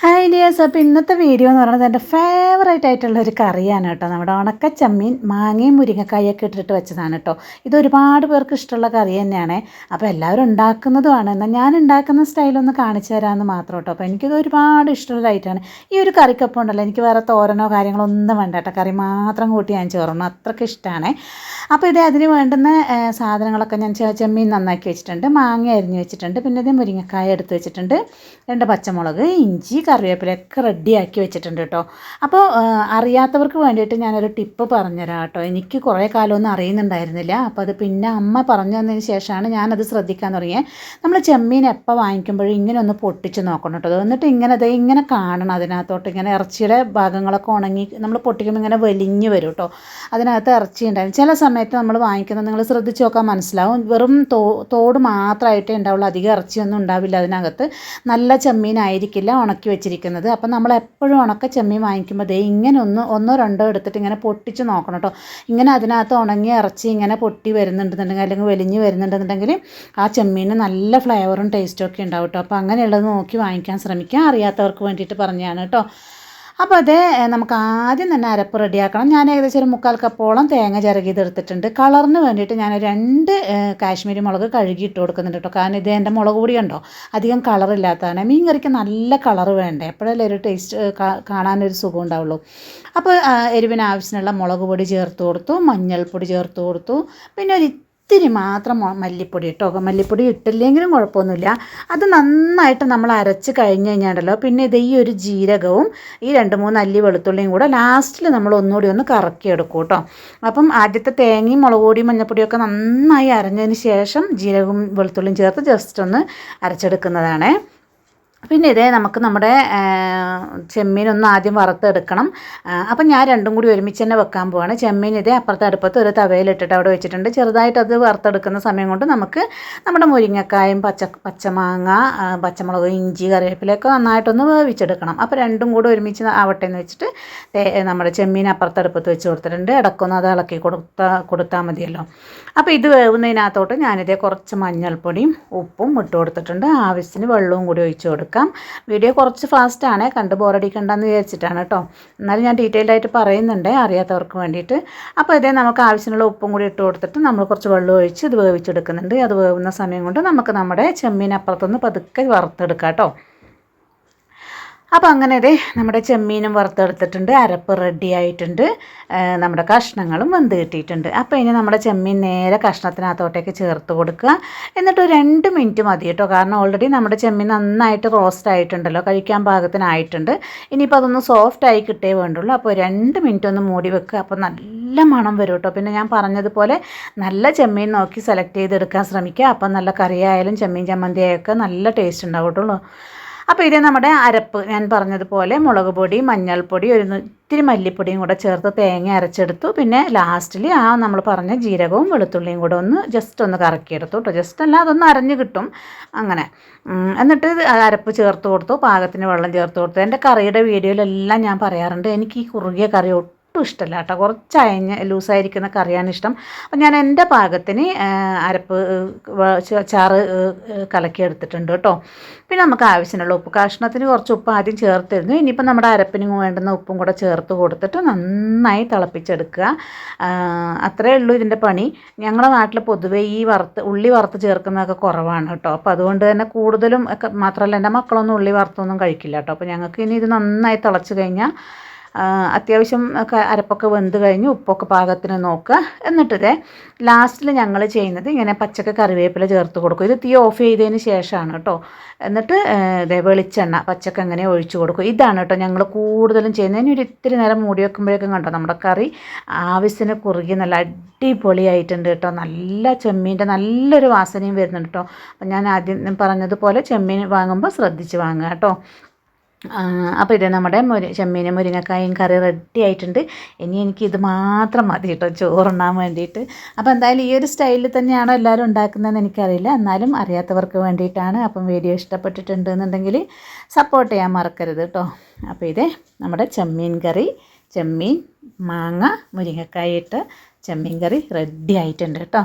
Hi dears അപ്പോൾ ഇന്നത്തെ video എന്ന് പറയുന്നത് എന്റെ ഫേവറേറ്റ് ആയിട്ടുള്ള ഒരു കറിയാണ് കേട്ടോ. നമ്മുടെ ഉണക്കച്ചമ്മീൻ മാങ്ങയും മുരിങ്ങക്കായൊക്കെ ഇട്ടിട്ട് വെച്ചതാണ് കേട്ടോ. ഇത് ഒരുപാട് പേർക്ക് ഇഷ്ടമുള്ള കറി തന്നെയാണ്. അപ്പോൾ എല്ലാവരും ഉണ്ടാക്കുന്നതുമാണ്. എന്നാൽ ഞാൻ ഉണ്ടാക്കുന്ന സ്റ്റൈലൊന്ന് കാണിച്ചു തരാമെന്ന് മാത്രം കേട്ടോ. അപ്പോൾ എനിക്കിത് ഒരുപാട് ഇഷ്ടമുള്ള ഐറ്റമാണ് ഈ ഒരു കറിക്കൊപ്പം ഉണ്ടല്ലോ. എനിക്ക് വേറെ തോരനോ കാര്യങ്ങളോ ഒന്നും വേണ്ട കേട്ടോ. കറി മാത്രം കൂട്ടി ഞാൻ ചോറണം അത്രയ്ക്ക് ഇഷ്ടമാണ്. അപ്പോൾ ഇത് അതിന് വേണ്ടുന്ന സാധനങ്ങളൊക്കെ ഞാൻ ചെമ്മീൻ നന്നാക്കി വെച്ചിട്ടുണ്ട്. മാങ്ങ അരിഞ്ഞ് വെച്ചിട്ടുണ്ട്. പിന്നെ ഇത് മുരിങ്ങക്കായ എടുത്ത് വെച്ചിട്ടുണ്ട്. രണ്ട് പച്ചമുളക് ഇഞ്ചി കറിവേപ്പിലയൊക്കെ റെഡിയാക്കി വെച്ചിട്ടുണ്ട് കേട്ടോ. അപ്പോൾ അറിയാത്തവർക്ക് വേണ്ടിയിട്ട് ഞാനൊരു ടിപ്പ് പറഞ്ഞുതരാം കേട്ടോ. എനിക്ക് കുറേ കാലമൊന്നും അറിയുന്നുണ്ടായിരുന്നില്ല. അപ്പോൾ അത് പിന്നെ അമ്മ പറഞ്ഞു തന്നതിന് ശേഷമാണ് ഞാനത് ശ്രദ്ധിക്കാൻ തുടങ്ങിയത് നമ്മൾ ചെമ്മീൻ എപ്പോൾ വാങ്ങിക്കുമ്പോഴും ഇങ്ങനെ ഒന്ന് പൊട്ടിച്ച് നോക്കണം കേട്ടോ. എന്നിട്ട് ഇങ്ങനെ അത് ഇങ്ങനെ കാണണം അതിനകത്തോട്ട്. ഇങ്ങനെ ഇറച്ചിയുടെ ഭാഗങ്ങളൊക്കെ ഉണങ്ങി നമ്മൾ പൊട്ടിക്കുമ്പോൾ ഇങ്ങനെ വലിഞ്ഞ് വരും കേട്ടോ. അതിനകത്ത് ഇറച്ചി ഉണ്ടായിരുന്നു ചില സമയത്ത് നമ്മൾ വാങ്ങിക്കുന്നത് നിങ്ങൾ ശ്രദ്ധിച്ച് നോക്കാൻ മനസ്സിലാവും. വെറും തോ തോട് മാത്രമായിട്ടേ ഉണ്ടാവുള്ളൂ. അധികം ഇറച്ചിയൊന്നും ഉണ്ടാവില്ല അതിനകത്ത്. നല്ല ചെമ്മീനായിരിക്കില്ല. ഉണക്കി വെച്ചിരിക്കുന്നത്. അപ്പം നമ്മൾ എപ്പോഴും ഉണക്ക ചെമ്മീൻ വാങ്ങിക്കുമ്പോൾ ദേ ഇങ്ങനെ ഒന്ന് ഒന്നോ രണ്ടോ എടുത്തിട്ട് ഇങ്ങനെ പൊട്ടിച്ച് നോക്കണം കേട്ടോ ഇങ്ങനെ അതിനകത്ത് ഉണങ്ങി ഇറച്ചി ഇങ്ങനെ പൊട്ടി വരുന്നുണ്ടെന്നുണ്ടെങ്കിൽ അല്ലെങ്കിൽ വെലിഞ്ഞ് വരുന്നുണ്ടെന്നുണ്ടെങ്കിൽ ആ ചെമ്മീന് നല്ല ഫ്ലേവറും ടേസ്റ്റും ഒക്കെ ഉണ്ടാവും കേട്ടോ അപ്പോൾ അങ്ങനെയുള്ളത് നോക്കി വാങ്ങിക്കാൻ ശ്രമിക്കുക അറിയാത്തവർക്ക് വേണ്ടിയിട്ട് പറഞ്ഞതാണ് കേട്ടോ അപ്പോൾ അത് നമുക്ക് ആദ്യം തന്നെ അരപ്പ് റെഡിയാക്കണം. ഞാൻ ഏകദേശം ഒരു മുക്കാൽ കപ്പോളം തേങ്ങ ചിറകിതെടുത്തിട്ടുണ്ട് കളറിന് വേണ്ടിയിട്ട് ഞാൻ രണ്ട് കാശ്മീരി മുളക് കഴുകി ഇട്ട് കൊടുക്കുന്നുണ്ട് കേട്ടോ. കാരണം ഇത് എന്റെ മുളക് പൊടി ഉണ്ടോ അധികം കളറില്ലാത്തതാണ് മീൻ കറിക്ക് നല്ല കളർ വേണ്ടേ? എപ്പോഴല്ലേ ഒരു ടേസ്റ്റ് കാണാനൊരു സുഖം ഉണ്ടാവുള്ളൂ. അപ്പോൾ എരിവിന് ആവശ്യത്തിനുള്ള മുളക് പൊടി ചേർത്ത് കൊടുത്തു മഞ്ഞൾപ്പൊടി ചേർത്ത് കൊടുത്തു. പിന്നെ ഒരു ഇത്തിരി മാത്രം മല്ലിപ്പൊടി ഇട്ടോ? മല്ലിപ്പൊടി ഇട്ടില്ലെങ്കിലും കുഴപ്പമൊന്നുമില്ല. അത് നന്നായിട്ട് നമ്മൾ അരച്ച് കഴിഞ്ഞ് കഴിഞ്ഞാണ്ടല്ലോ പിന്നെ ഇത് ഈ ഒരു ജീരകവും ഈ രണ്ട് മൂന്ന് അല്ലി വെളുത്തുള്ളിയും കൂടെ ലാസ്റ്റിൽ നമ്മൾ ഒന്നുകൂടി ഒന്ന് കറക്കി കറക്കിയെടുക്കും കേട്ടോ. അപ്പം ആദ്യത്തെ തേങ്ങയും മുളക് പൊടിയും മഞ്ഞപ്പൊടിയൊക്കെ നന്നായി അരഞ്ഞതിന് ശേഷം ജീരകവും വെളുത്തുള്ളിയും ചേർത്ത് ജസ്റ്റ് ഒന്ന് അരച്ചെടുക്കുന്നതാണേ. പിന്നെ ഇതേ നമുക്ക് നമ്മുടെ ചെമ്മീനൊന്ന് ആദ്യം വറുത്തെടുക്കണം. അപ്പം ഞാൻ രണ്ടും കൂടി ഒരുമിച്ച് തന്നെ വെക്കാൻ പോവാണ്. ചെമ്മീൻ ഇതേ അപ്പുറത്തെ അടുപ്പത്ത് ഒരു തവയിലിട്ടിട്ട് അവിടെ വെച്ചിട്ടുണ്ട്. ചെറുതായിട്ട് അത് വറുത്തെടുക്കുന്ന സമയം കൊണ്ട് നമുക്ക് നമ്മുടെ മുരിങ്ങക്കായും പച്ച പച്ചമാങ്ങ പച്ചമുളക് ഇഞ്ചി കറിവേപ്പിലൊക്കെ നന്നായിട്ടൊന്ന് വേവിച്ചെടുക്കണം. അപ്പോൾ രണ്ടും കൂടി ഒരുമിച്ച് ആവട്ടെ എന്ന് വെച്ചിട്ട് നമ്മുടെ ചെമ്മീൻ അപ്പുറത്തെ അടുപ്പത്ത് വെച്ച് കൊടുത്തിട്ടുണ്ട്. ഇടക്കൊന്ന് അത് ഇളക്കി കൊടുത്താൽ കൊടുത്താൽ മതിയല്ലോ. അപ്പോൾ ഇത് വേവുന്നതിനകത്തോട്ട് ഞാനിതേ കുറച്ച് മഞ്ഞൾപ്പൊടിയും ഉപ്പും ഇട്ട് കൊടുത്തിട്ടുണ്ട്. ആവശ്യത്തിന് വെള്ളവും കൂടി ഒഴിച്ച് കൊടുക്കാം വീഡിയോ കുറച്ച് ഫാസ്റ്റാണ് കണ്ട് ബോറടിക്കണ്ടെന്ന് വിചാരിച്ചിട്ടാണ് കേട്ടോ എന്നാലും ഞാൻ ഡീറ്റെയിൽഡ് ആയിട്ട് പറയുന്നുണ്ട് അറിയാത്തവർക്ക് വേണ്ടിയിട്ട്. അപ്പോൾ ഇതേ നമുക്ക് ആവശ്യമുള്ള ഉപ്പും കൂടി ഇട്ട് കൊടുത്തിട്ട് നമ്മൾ കുറച്ച് വെള്ളം ഒഴിച്ച് ഇത് വേവിച്ചെടുക്കുന്നുണ്ട്. അത് വേവുന്ന സമയം കൊണ്ട് നമുക്ക് നമ്മുടെ ചെമ്മീൻ അപ്പുറത്തുനിന്ന് പതുക്കെ വറുത്തെടുക്കാം കേട്ടോ അപ്പോൾ അങ്ങനെ ദേ നമ്മുടെ ചെമ്മീനും വറുത്തെടുത്തിട്ടുണ്ട് അരപ്പ് റെഡി ആയിട്ടുണ്ട്. നമ്മുടെ കഷ്ണങ്ങളും വെന്ത് കിട്ടിയിട്ടുണ്ട്. അപ്പോൾ ഇനി നമ്മുടെ ചെമ്മീൻ നേരെ കഷ്ണത്തിനകത്തോട്ടേക്ക് ചേർത്ത് കൊടുക്കുക. എന്നിട്ട് രണ്ട് മിനിറ്റ് മതി കേട്ടോ. കാരണം ഓൾറെഡി നമ്മുടെ ചെമ്മീൻ നന്നായിട്ട് റോസ്റ്റ് ആയിട്ടുണ്ടല്ലോ കഴിക്കാൻ പാകത്തിനായിട്ടുണ്ട്. ഇനിയിപ്പോൾ അതൊന്ന് സോഫ്റ്റ് ആയി കിട്ടേ വേണ്ടുള്ളൂ. അപ്പോൾ രണ്ട് മിനിറ്റ് ഒന്ന് മൂടി വെക്കുക. അപ്പോൾ നല്ല മണം വരും കേട്ടോ. പിന്നെ ഞാൻ പറഞ്ഞതുപോലെ നല്ല ചെമ്മീൻ നോക്കി സെലക്ട് ചെയ്തെടുക്കാൻ ശ്രമിക്കുക. അപ്പം നല്ല കറിയായാലും ചെമ്മീൻ ചമ്മന്തിയായൊക്കെ നല്ല ടേസ്റ്റ് ഉണ്ടാവും കേട്ടോ അപ്പോൾ ഇത് നമ്മുടെ അരപ്പ് ഞാൻ പറഞ്ഞതുപോലെ മുളക് പൊടി മഞ്ഞൾപ്പൊടി ഒരു ഇത്തിരി മല്ലിപ്പൊടിയും കൂടെ ചേർത്ത് തേങ്ങ അരച്ചെടുത്തു. പിന്നെ ലാസ്റ്റിൽ ആ നമ്മൾ പറഞ്ഞ ജീരകവും വെളുത്തുള്ളിയും കൂടെ ഒന്ന് ജസ്റ്റ് ഒന്ന് കറക്കിയെടുത്തു കേട്ടോ ജസ്റ്റ് അല്ല അതൊന്ന് അരഞ്ഞ് കിട്ടും. അങ്ങനെ. എന്നിട്ട് അരപ്പ് ചേർത്ത് കൊടുത്തു പാകത്തിന് വെള്ളം ചേർത്ത് കൊടുത്തു. എന്റെ കറിയുടെ വീഡിയോയിലെല്ലാം ഞാൻ പറയാറുണ്ട്. എനിക്ക് ഈ കുറുകിയ കറി ഒട്ടും ഇഷ്ടമല്ല കേട്ടോ. കുറച്ച് അയഞ്ഞ് ലൂസായിരിക്കുന്ന കറിയാണ് ഇഷ്ടം. അപ്പം ഞാൻ എന്റെ പാകത്തിന് അരപ്പ് ചാറ് കലക്കി എടുത്തിട്ടുണ്ട് കേട്ടോ. പിന്നെ നമുക്ക് ആവശ്യമുള്ള ഉപ്പ്. കഷ്ണത്തിന് കുറച്ച് ഉപ്പ് ആദ്യം ചേർത്തിരുന്നു. ഇനിയിപ്പോൾ നമ്മുടെ അരപ്പിന് വേണ്ടുന്ന ഉപ്പും കൂടെ ചേർത്ത് കൊടുത്തിട്ട് നന്നായി തിളപ്പിച്ചെടുക്കുക. അത്രേ ഉള്ളൂ ഇതിന്റെ പണി. ഞങ്ങളുടെ നാട്ടിൽ പൊതുവേ ഈ വറുത്ത് ഉള്ളി വറുത്ത് ചേർക്കുന്നതൊക്കെ കുറവാണ് കേട്ടോ. അപ്പോൾ അതുകൊണ്ട് തന്നെ കൂടുതലും ഒക്കെ മാത്രമല്ല എന്റെ മക്കളൊന്നും ഉള്ളി വറുത്തൊന്നും കഴിക്കില്ല കേട്ടോ. അപ്പോൾ ഞങ്ങൾക്ക് ഇനി ഇത് നന്നായി തിളച്ച് കഴിഞ്ഞാൽ അത്യാവശ്യം ഒക്കെ അരപ്പൊക്കെ വെന്ത് കഴിഞ്ഞ് ഉപ്പൊക്കെ പാകത്തിന് നോക്കുക. എന്നിട്ടിത് ലാസ്റ്റിൽ ഞങ്ങൾ ചെയ്യുന്നത് ഇങ്ങനെ പച്ചക്ക കറിവേപ്പില ചേർത്ത് കൊടുക്കും. ഇത് തീ ഓഫ് ചെയ്തതിന് ശേഷമാണ് കേട്ടോ. എന്നിട്ട് ഇതേ വെളിച്ചെണ്ണ പച്ചക്ക അങ്ങനെ ഒഴിച്ചു കൊടുക്കും. ഇതാണ് കേട്ടോ ഞങ്ങൾ കൂടുതലും ചെയ്യുന്നത്. ഇനി ഒരു ഇത്തിരി നേരം മൂടി വെക്കുമ്പോഴേക്കും കണ്ടോ നമ്മുടെ കറി ആവശ്യത്തിന് കുറുകി നല്ല അടിപൊളിയായിട്ടുണ്ട് കേട്ടോ. നല്ല ചെമ്മീന്റെ നല്ലൊരു വാസനയും വരുന്നുണ്ട് കേട്ടോ. അപ്പം ഞാൻ ആദ്യം പറഞ്ഞതുപോലെ ചെമ്മീൻ വാങ്ങുമ്പോൾ ശ്രദ്ധിച്ച് വാങ്ങുക കേട്ടോ. അപ്പോൾ ഇത് നമ്മുടെ മുരി ചെമ്മീനും മുരിങ്ങക്കായും കറി റെഡി ആയിട്ടുണ്ട്. ഇനി എനിക്ക് ഇത് മാത്രം മതി കേട്ടോ ചോറുണ്ണാൻ വേണ്ടിയിട്ട്. അപ്പോൾ എന്തായാലും ഈ ഒരു സ്റ്റൈലിൽ തന്നെയാണോ എല്ലാവരും ഉണ്ടാക്കുന്നതെന്ന് എനിക്കറിയില്ല. എന്നാലും അറിയാത്തവർക്ക് വേണ്ടിയിട്ടാണ് അപ്പം വീഡിയോ ഇഷ്ടപ്പെട്ടിട്ടുണ്ട് എന്നുണ്ടെങ്കിൽ സപ്പോർട്ട് ചെയ്യാൻ മറക്കരുത് കേട്ടോ അപ്പോൾ ഇത് നമ്മുടെ ചെമ്മീൻ കറി ചെമ്മീൻ മാങ്ങ മുരിങ്ങക്കായിട്ട് ചെമ്മീൻ കറി റെഡി ആയിട്ടുണ്ട് കേട്ടോ